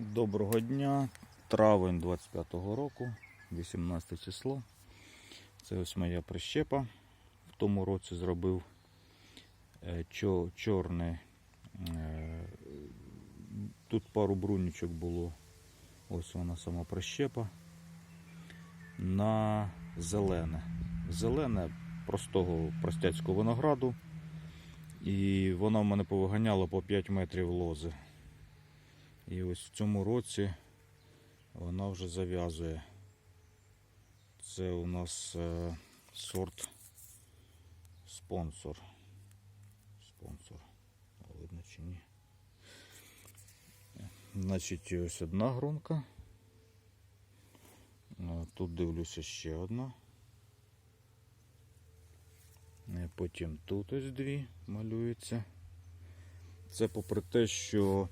Доброго дня, травень 25-го року, 18 число. Це ось моя прищепа. В тому році зробив е, чорне. е, Тут пару брунічок було. Ось вона сама прищепа. На зелене. Зелене простого простяцького винограду. І вона в мене повиганяла по 5 метрів лози. І ось в цьому році вона вже зав'язує. Це у нас е, сорт спонсор. Спонсор. Видно чи ні. Значить, ось одна гронка. Е, Тут дивлюся ще одна. Е, Потім тут ось дві малюються. Це попри те, що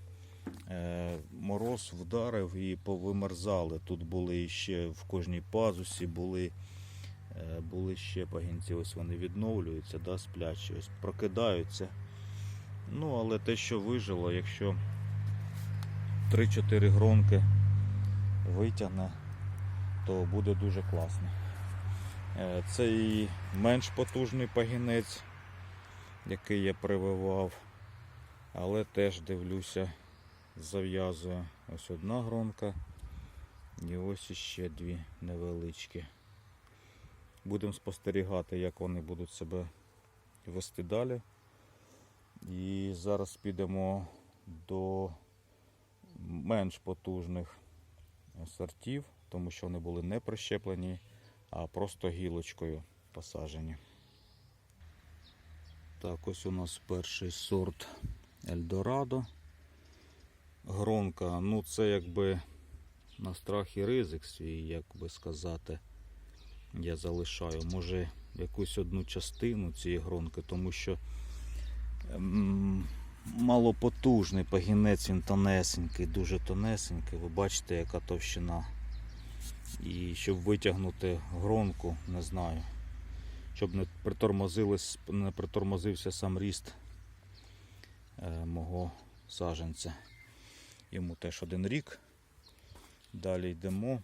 Мороз вдарив і повимерзали. Тут були ще в кожній пазусі були, е, були ще пагінці, ось вони відновлюються, да, сплячі, ось прокидаються. Ну, але те, що вижило, якщо 3-4 гронки витягне, то буде дуже класно. Е, Це і менш потужний пагінець, який я прививав, але теж дивлюся зав'язує ось одна гронка і ось іще дві невеличкі. Будемо спостерігати, як вони будуть себе вести далі. І зараз підемо до менш потужних сортів, тому що вони були не прищеплені, а просто гілочкою посаджені. Так, ось у нас перший сорт Ельдорадо гронка, ну це якби на страх і ризик свій, як би сказати, я залишаю. Може якусь одну частину цієї гронки, тому що ем, малопотужний пагінець, він тонесенький, дуже тонесенький. Ви бачите, яка товщина. І щоб витягнути гронку, не знаю. Щоб не притормозилось, не притормозився сам ріст е, мого саженця. Йому теж один рік. Далі йдемо.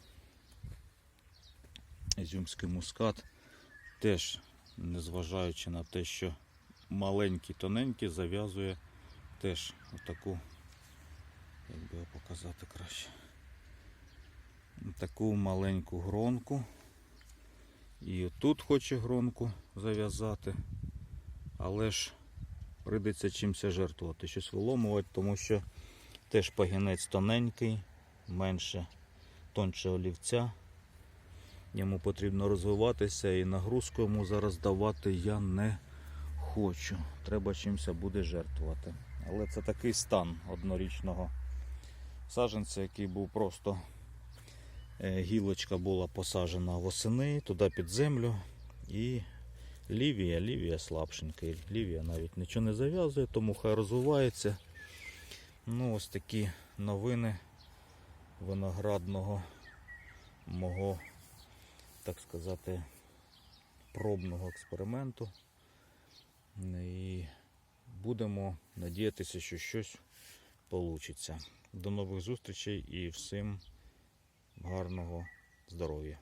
Ізюмський мускат. Теж, незважаючи на те, що маленький, тоненький, зав'язує теж отаку, як би показати краще, таку маленьку гронку. І тут хоче гронку зав'язати, але ж прийдеться чимся жертвувати, щось виломувати, тому що Теж пагінець тоненький, менше тонше олівця. Йому потрібно розвиватися і нагрузку йому зараз давати я не хочу. Треба чимся буде жертвувати. Але це такий стан однорічного саджанця, який був просто е, гілочка була посаджена восени туди під землю. І лівія, лівія слабшенька. Лівія навіть нічого не зав'язує, тому хай розвивається. Ну, ось такі новини виноградного мого, так сказати, пробного експерименту. І будемо надіятися, що щось вийде. До нових зустрічей і всім гарного здоров'я.